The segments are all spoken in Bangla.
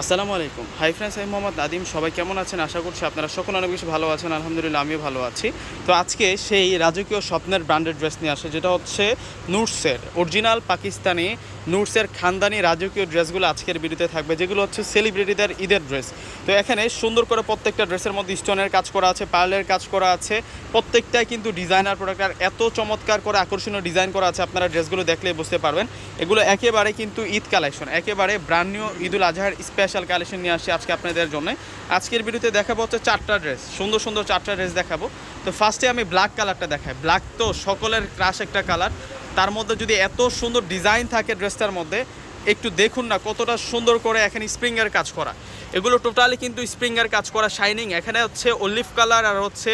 আসসালামু আলাইকুম। হাই ফ্রেন্ডস, আমি মোহাম্মদ নাদিম। সবাই কেমন আছেন? আশা করছি আপনারা সকল অনেক বেশি ভালো আছেন। আলহামদুলিল্লাহ, আমিও ভালো আছি। তো আজকে সেই রাজকীয় স্বপ্নের ব্র্যান্ডেড ড্রেস নিয়ে আসে, যেটা হচ্ছে নুটসের অরিজিনাল পাকিস্তানি নুটসের খানদানি রাজকীয় ড্রেসগুলো আজকের ভিডিওতে থাকবে, যেগুলো হচ্ছে সেলিব্রিটিদের ঈদের ড্রেস। তো এখানে সুন্দর করে প্রত্যেকটা ড্রেসের মধ্যে স্টোনের কাজ করা আছে, পার্লের কাজ করা আছে। প্রত্যেকটাই কিন্তু ডিজাইনার প্রোডাক্ট আর এত চমৎকার করে আকর্ষণীয় ডিজাইন করা আছে, আপনারা ড্রেসগুলো দেখলেই বুঝতে পারবেন। এগুলো একেবারে কিন্তু ঈদ কালেকশন একেবারে ব্র্যান্ড নিউ ঈদুল আজহার স্পেশাল কালেকশন নিয়ে আসছি আজকে আপনাদের জন্য। আজকের ভিডিওতে দেখাবো হচ্ছে চারটা ড্রেস সুন্দর সুন্দর চারটা ড্রেস দেখাবো। তো ফার্স্টে আমি ব্ল্যাক কালারটা দেখাই। ব্ল্যাক তো সকলের ক্রাশ একটা কালার তার মধ্যে যদি এত সুন্দর ডিজাইন থাকে ড্রেসটার মধ্যে একটু দেখুন না কতটা সুন্দর করে এখানে স্প্রিংয়ের কাজ করা। এগুলো টোটালি কিন্তু স্প্রিংয়ের কাজ করা শাইনিং এখানে হচ্ছে অলিভ কালার আর হচ্ছে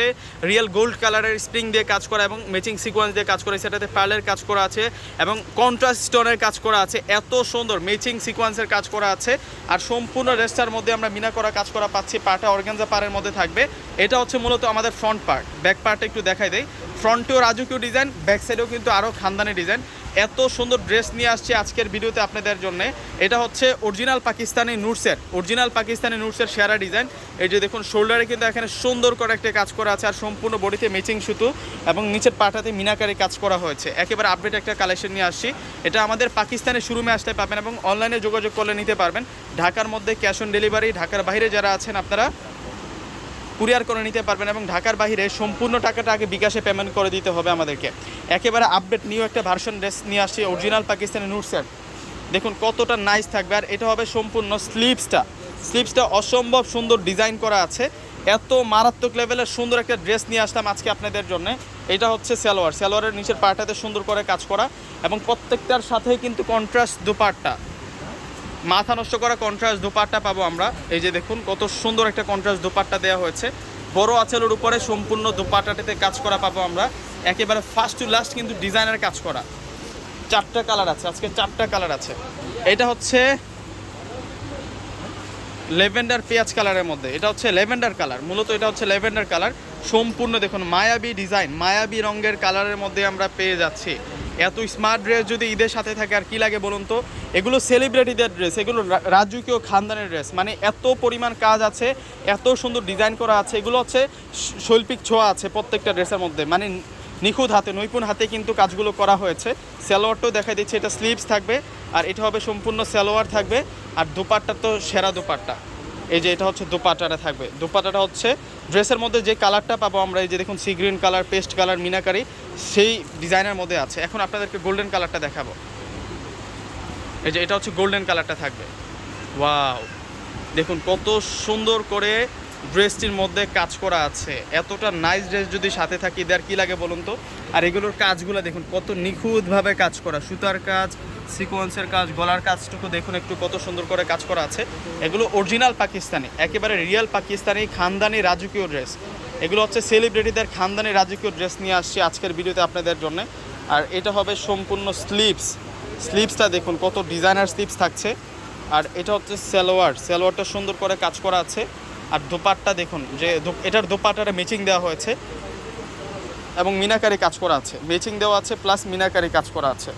রিয়েল গোল্ড কালারের স্প্রিং দিয়ে কাজ করা এবং ম্যাচিং সিকোয়েন্স দিয়ে কাজ করা সেটাতে পার্লের কাজ করা আছে এবং কন্ট্রাস্ট স্টোনের কাজ করা আছে। এত সুন্দর ম্যাচিং সিকোয়েন্সের কাজ করা আছে আর সম্পূর্ণ রেস্টার মধ্যে আমরা মিনা করা কাজ করা পাচ্ছি, পাটা অর্গানজা পাড়ের মধ্যে থাকবে। এটা হচ্ছে মূলত আমাদের ফ্রন্ট পার্ট ব্যাক পার্ট একটু দেখাই দেয় ফ্রন্টেও রাজকীয় ডিজাইন ব্যাক সাইডেও কিন্তু আরও খানদানি ডিজাইন এত সুন্দর ড্রেস নিয়ে আসছি আজকের ভিডিওতে আপনাদের জন্য। এটা হচ্ছে অরিজিনাল পাকিস্তানি নুটসের অরিজিনাল পাকিস্তানি নুটসের সেরা ডিজাইন। এই যে দেখুন, শোল্ডারে কিন্তু এখানে সুন্দর করে একটা কাজ করা আছে আর সম্পূর্ণ বডিতে ম্যাচিং সুতো এবং নিচের পাটাতে মিনাকারি কাজ করা হয়েছে। একেবারে আপডেট একটা কালেকশন নিয়ে আসছি। এটা আমাদের পাকিস্তানের শোরুমে আসতে পাবেন এবং অনলাইনে যোগাযোগ করলে নিতে পারবেন। ঢাকার মধ্যে ক্যাশ অন ডেলিভারি ঢাকার বাইরে যারা আছেন আপনারা কুরিয়ার করে নিতে পারবেন এবং ঢাকার বাইরে সম্পূর্ণ টাকাটা আগে বিকাশে পেমেন্ট করে দিতে হবে আমাদেরকে। একেবারে আপডেট নিউ একটা ভার্সন ড্রেস নিয়ে আসছি অরিজিনাল পাকিস্তানি নুটসের দেখুন কতটা নাইস থাকবে আর এটা হবে সম্পূর্ণ স্লিপসটা স্লিপসটা অসম্ভব সুন্দর ডিজাইন করা আছে। এত মারাত্মক লেভেলের সুন্দর একটা ড্রেস নিয়ে আসলাম আজকে আপনাদের জন্য। এটা হচ্ছে সালোয়ার। সালোয়ারের নিচের পাটাতে সুন্দর করে কাজ করা এবং প্রত্যেকটার সাথে কিন্তু কন্ট্রাস্ট দুপাট্টা। মাথা নষ্ট করা কন্ট্রাস্ট দুপাট্টা পাবো আমরা। এই যে দেখুন, কত সুন্দর একটা কন্ট্রাস্ট দুপাট্টা দেওয়া হয়েছে। বড় আঁচলের উপরে সম্পূর্ণ দুপাট্টাটিতে কাজ করা পাবো আমরা। একেবারে ফার্স্ট টু লাস্ট কিন্তু ডিজাইনের কাজ করা। চারটা কালার আছে, আজকে চারটা কালার আছে। এটা হচ্ছে লেভেন্ডার পেঁয়াজ কালারের মধ্যে। এটা হচ্ছে লেভেন্ডার কালার মূলত এটা হচ্ছে লেভেন্ডার কালার সম্পূর্ণ দেখুন, মায়াবী ডিজাইন মায়াবী রঙের কালারের মধ্যে আমরা পেয়ে যাচ্ছি। এত স্মার্ট ড্রেস যদি ঈদের সাথে থাকে, আর কি লাগে বলুন তো? এগুলো সেলিব্রিটিদের ড্রেস এগুলো রাজকীয় খানদানের ড্রেস মানে এত পরিমাণ কাজ আছে, এত সুন্দর ডিজাইন করা আছে, এগুলো হচ্ছে শৈল্পিক ছোঁয়া আছে প্রত্যেকটা ড্রেসের মধ্যে। মানে নিখুঁত হাতে নৈপুণ হাতে কিন্তু কাজগুলো করা হয়েছে। সালোয়ারটাও দেখা দিচ্ছে, এটা স্লিভস থাকবে, আর এটা হবে সম্পূর্ণ সালোয়ার থাকবে, আর দুপাট্টা তো সেরা দুপাট্টা। এই যে এটা হচ্ছে দুপাট্টাটা থাকবে। দুপাট্টাটা হচ্ছে ড্রেসের মধ্যে যে কালারটা পাবো আমরা, এই যে দেখুন sea green colour paste colour meenakari, সেই ডিজাইনের মধ্যে আছে। এখন আপনাদেরকে গোল্ডেন কালারটা দেখাবো। এই যে এটা হচ্ছে গোল্ডেন কালারটা থাকবে। ওয়াও দেখুন কত সুন্দর করে ড্রেসটির মধ্যে কাজ করা আছে। এতটা নাইস ড্রেস যদি সাথে থাকি দেয়ার কি লাগে বলুন তো? আর এগুলোর কাজগুলো দেখুন, কত নিখুঁতভাবে কাজ করা। সুতার কাজ সিকোয়েন্সের কাজ, গলার কাজটুকু দেখুন একটু কত সুন্দর করে কাজ করা আছে। এগুলো অরিজিনাল পাকিস্তানি, একেবারে রিয়েল পাকিস্তানি খানদানি রাজকীয় ড্রেস এগুলো হচ্ছে সেলিব্রিটিদের খানদানি রাজকীয় ড্রেস নিয়ে আসছি আজকের ভিডিওতে আপনাদের জন্য। আর এটা হবে সম্পূর্ণ স্লিপস স্লিপসটা দেখুন, কত ডিজাইনার স্লিপস থাকছে। আর এটা হচ্ছে সালোয়ার, সালোয়ারটা সুন্দর করে কাজ করা আছে। আর দোপাট্টা দেখুন, যে এটার দোপাট্টাটা ম্যাচিং দেওয়া হয়েছে। এবং মিনাকারি কাজ করা আছে। ম্যাচিং দেওয়া আছে প্লাস মিনাকারি কাজ করা আছে।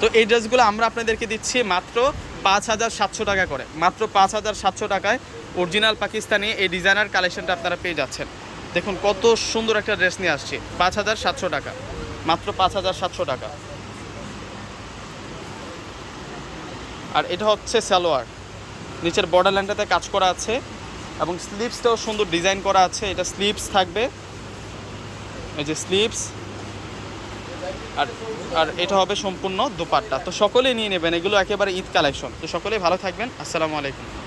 তো এই ড্রেসগুলো আমরা আপনাদেরকে দিচ্ছি মাত্র পাঁচ হাজার সাতশো টাকা করে। মাত্র পাঁচ হাজার সাতশো টাকায় অরিজিনাল পাকিস্তানি এই ডিজাইনার কালেকশনটা আপনারা পেয়ে যাচ্ছেন। দেখুন কত সুন্দর একটা ড্রেস নিয়ে আসছি, পাঁচ হাজার সাতশো টাকা। মাত্র পাঁচ হাজার সাতশো টাকা। আর এটা হচ্ছে সালোয়ার। নিচের বর্ডার লাইনটাতে কাজ করা আছে এবং স্লিপসটাও সুন্দর ডিজাইন করা আছে। এটা স্লিপস থাকবে। এই যে স্লিভস আর আর এটা হবে সম্পূর্ণ দুপাট্টা। তো সকলেই নিয়ে নেবেন, এগুলো একেবারে ঈদ কালেকশন। তো সকলেই ভালো থাকবেন। আসসালামু আলাইকুম।